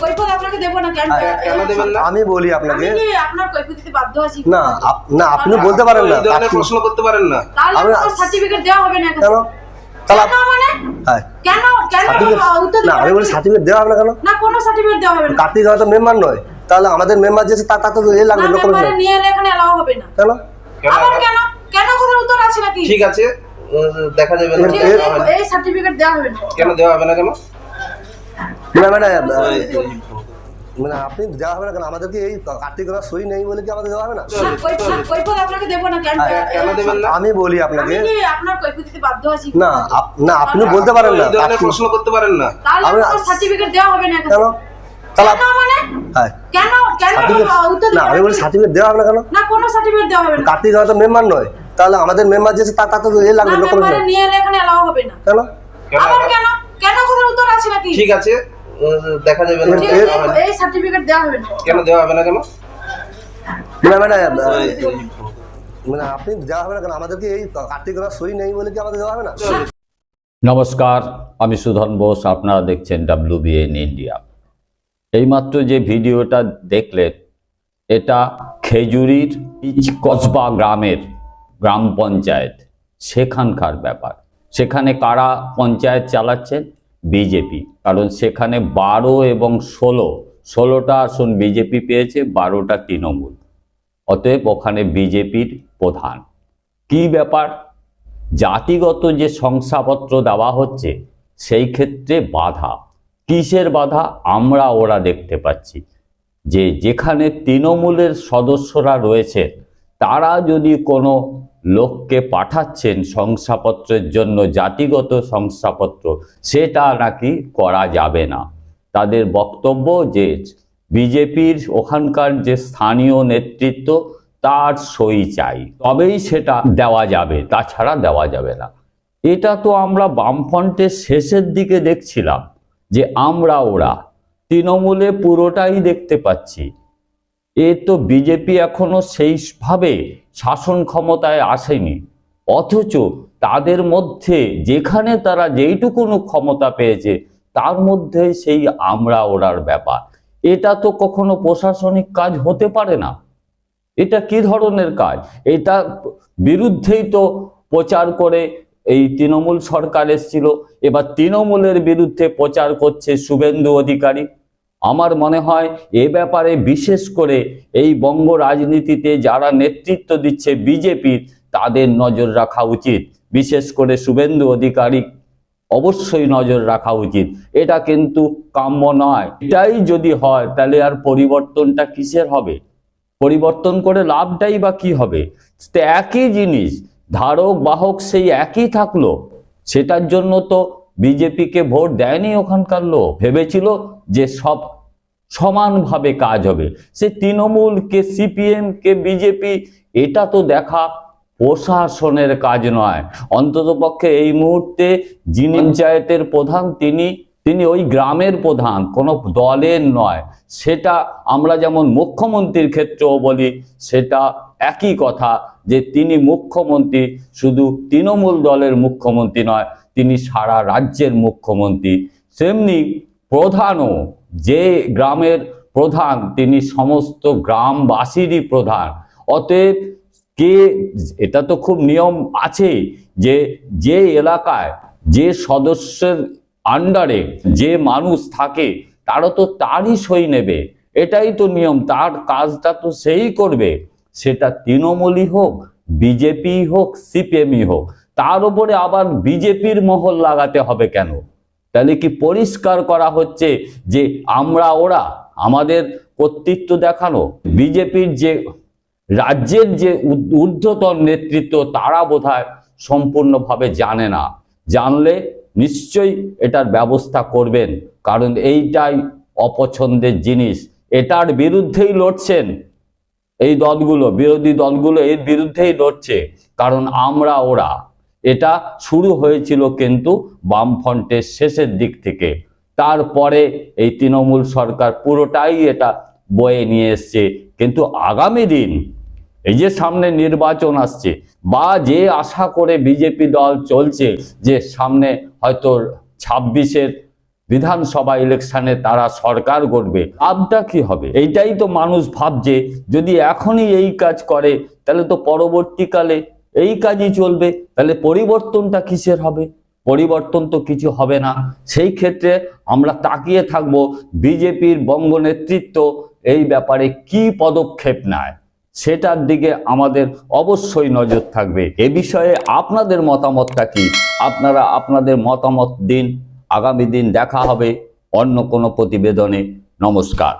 কৈফত আপনাকে দেবো না কেন কেন দেবেন না? আমি বলি আপনাকে। কি আপনার কৈফত দিতে বাধ্য আছি না না আপনি বলতে পারেন না আপনি- প্রশ্ন করতে পারেন না। তাহলে সার্টিফিকেট দেওয়া হবে না কেন? তাহলে কেন আপ- কেন কেন সার্টিফিকেট উত্তর না আমি দিতে বলি সার্টিফিকেট দেওয়া হবে না কেন? না কোনো সার্টিফিকেট দেওয়া হবে না। কার্তিক হয়তো মেম্বার নয়। তাহলে আমাদের মেম্বার যে আছে তার তো এ লাগবে না লোক নিয়ে এলে এখানে এলাও হবে না। কেন? কেন আবার কেন? কেন কথার উত্তর আছে নাকি? ঠিক আছে দেখা যাবে না। এই সার্টিফিকেট দেওয়া হবে না। কেন দেওয়া হবে না কেন? মানে মানে মানে আপনি দেওয়া হবে না কেন? আমাদেরকে এই কার্তিক ওরা সই নেই বলে কি আমাদের দেওয়া হবে না? না, না না? আমি বলি আপনাকে। না না আপনি বলতে পারেন না প্রশ্ন করতে পারেন না। আমি- সার্টিফিকেট দেওয়া হবে না কেন? তাহলে কেন আপ- কেন? কেন সার্টিফিকেট উত্তর না আমি দিতে বলি সার্টিফিকেট দেওয়া হবে না কেন? না কোনো সার্টিফিকেট দেওয়া হবে না। কার্তিক হয়তো মেম্বার নয়। তাহলে আমাদের মেম্বার যে আছে তার তো এ লাগবে লোক মেম্বারে নিয়ে এলে এখানে এলাও হবে না। কেন? কেন? কেন কেন কথার উত্তর আছে নাকি? ঠিক আছে। দেখা যাবে না। এই সার্টিফিকেট দেওয়া হবে না। কেন দেওয়া হবে না কেন? মানে আপনি দেওয়া হবে না কেন? আমাদেরকে এই কার্তিক ওরা সই নেই বলে কি আমাদের দেওয়া হবে না? নমস্কার আমি সুধন বোস আপনারা দেখছেন ডাব্লিউ বিএন ইন্ডিয়া এইমাত্র যে ভিডিওটা দেখলেন এটা খেজুরির কসবা গ্রামের গ্রাম পঞ্চায়েত সেখানকার ব্যাপার। সেখানে কারা পঞ্চায়েত চালাচ্ছেন? বিজেপি কারণ সেখানে বারো এবং ষোলো, ষোলোটা আসন বিজেপি পেয়েছে, বারোটা তৃণমূল। অতএব ওখানে বিজেপির প্রধান। কি ব্যাপার? জাতিগত যে শংসাপত্র দেওয়া হচ্ছে, সেই ক্ষেত্রে বাধা। কিসের বাধা? আমরা ওরা দেখতে পাচ্ছি। যে যেখানে তৃণমূলের সদস্যরা রয়েছে, তারা যদি কোনো লোককে পাঠাচ্ছেন শংসাপত্রের জন্য, জাতিগত শংসাপত্র। সেটা নাকি করা যাবে না। তাদের বক্তব্য যে বিজেপির ওখানকার যে স্থানীয় নেতৃত্ব, তার সই চাই। তবেই সেটা দেওয়া যাবে, তাছাড়া দেওয়া যাবে না। এটা তো আমরা বামফ্রন্টের শেষের দিকে দেখছিলাম, যে আমরা ওরা। তৃণমূলে পুরোটাই দেখতে পাচ্ছি। এ তো বিজেপি এখনও সেইভাবে শাসন ক্ষমতায় আসেনি। অথচ তাদের মধ্যে যেখানে তারা যেইটুকুনো ক্ষমতা পেয়েছে, তার মধ্যে সেই আমরা ওরার ব্যাপার। এটা তো কখনো প্রশাসনিক কাজ হতে পারে না। এটা কি ধরনের কাজ? এটা বিরুদ্ধেই তো প্রচার করে এই তৃণমূল সরকার এসেছিল। এবার তৃণমূলের বিরুদ্ধে প্রচার করছে শুভেন্দু অধিকারী। আমার মনে হয় এ ব্যাপারে বিশেষ করে এই বঙ্গ রাজনীতিতে যারা নেতৃত্ব দিচ্ছে বিজেপির তাদের নজর রাখা উচিত। বিশেষ করে শুভেন্দু অধিকারী অবশ্যই নজর রাখা উচিত। এটা কিন্তু কাম্য নয়। এটাই যদি হয়, তাহলে আর পরিবর্তনটা কিসের হবে? পরিবর্তন করে লাভটাই বা কি হবে? একই জিনিস, ধারক, বাহক সেই একই থাকল। সেটার জন্য তো বিজেপিকে ভোট দেয়নি ওখানকার লোক। ভেবেছিল যে সব সমানভাবে কাজ হবে। সে তৃণমূল কে সিপিএম কে বিজেপি, এটা তো দেখা প্রশাসনের কাজ নয়। অন্ততপক্ষে এই মুহূর্তে যিনি পঞ্চায়েতের প্রধান, তিনি তিনি ওই গ্রামের প্রধান, কোনো দলের নয়। সেটা আমরা যেমন মুখ্যমন্ত্রীর ক্ষেত্রেও বলি, সেটা একই কথা যে তিনি মুখ্যমন্ত্রী, শুধু তৃণমূল দলের মুখ্যমন্ত্রী নয়, তিনি সারা রাজ্যের মুখ্যমন্ত্রী। তেমনি প্রধানও, যে গ্রামের প্রধান, তিনি সমস্ত গ্রামবাসীরই প্রধান। অতএব কে, এটা তো খুব নিয়ম আছে যে যে এলাকায় যে সদস্যের আন্ডারে যে মানুষ থাকে, তারও তো তারই সই নেবে। এটাই তো নিয়ম, তার কাজটা তো সেই করবে। সেটা তৃণমূলই হোক বিজেপি হোক, সিপিএমই হোক, তার উপরে আবার বিজেপির মহল লাগাতে হবে কেন? তাহলে কি পরিষ্কার করা হচ্ছে যে আমরা, ওরা আমাদের কর্তৃত্ব দেখানো? বিজেপির যে রাজ্যের যে ঊর্ধ্ব- ঊর্ধ্বতন নেতৃত্ব, তারা বোধহয় সম্পূর্ণভাবে জানে না। জানলে নিশ্চয়ই এটার ব্যবস্থা করবেন, কারণ এইটাই অপছন্দের জিনিস। এটার বিরুদ্ধেই লড়ছেন এই দলগুলো, বিরোধী দলগুলো এর বিরুদ্ধেই লড়ছে, কারণ আমরা, ওরা। এটা শুরু হয়েছিল কিন্তু বামফ্রন্টের শেষের দিক থেকে। তারপরে এই তৃণমূল সরকার পুরোটাই এটা বয়ে নিয়ে এসছে। কিন্তু আগামী দিন এই যে সামনে নির্বাচন আসছে বা যে আশা করে বিজেপি দল চলছে যে সামনে হয়তো ছাব্বিশের বিধানসভা ইলেকশনে তারা সরকার গড়বে, লাভটা কি হবে? এইটাই তো মানুষ ভাবছে। যদি এখনই এই কাজ করে, তাহলে তো পরবর্তীকালে এই কাজই চলবে, তাহলে পরিবর্তনটা কিসের হবে? পরিবর্তন তো কিছু হবে না। সেই ক্ষেত্রে আমরা তাকিয়ে থাকব বিজেপির বঙ্গ নেতৃত্ব এই ব্যাপারে কি পদক্ষেপ নেয়, সেটার দিকে আমাদের অবশ্যই নজর থাকবে। এ বিষয়ে আপনাদের মতামতটা কি? আপনারা আপনাদের মতামত দিন, আগামী দিন দেখা হবে অন্য কোনো প্রতিবেদনে। নমস্কার।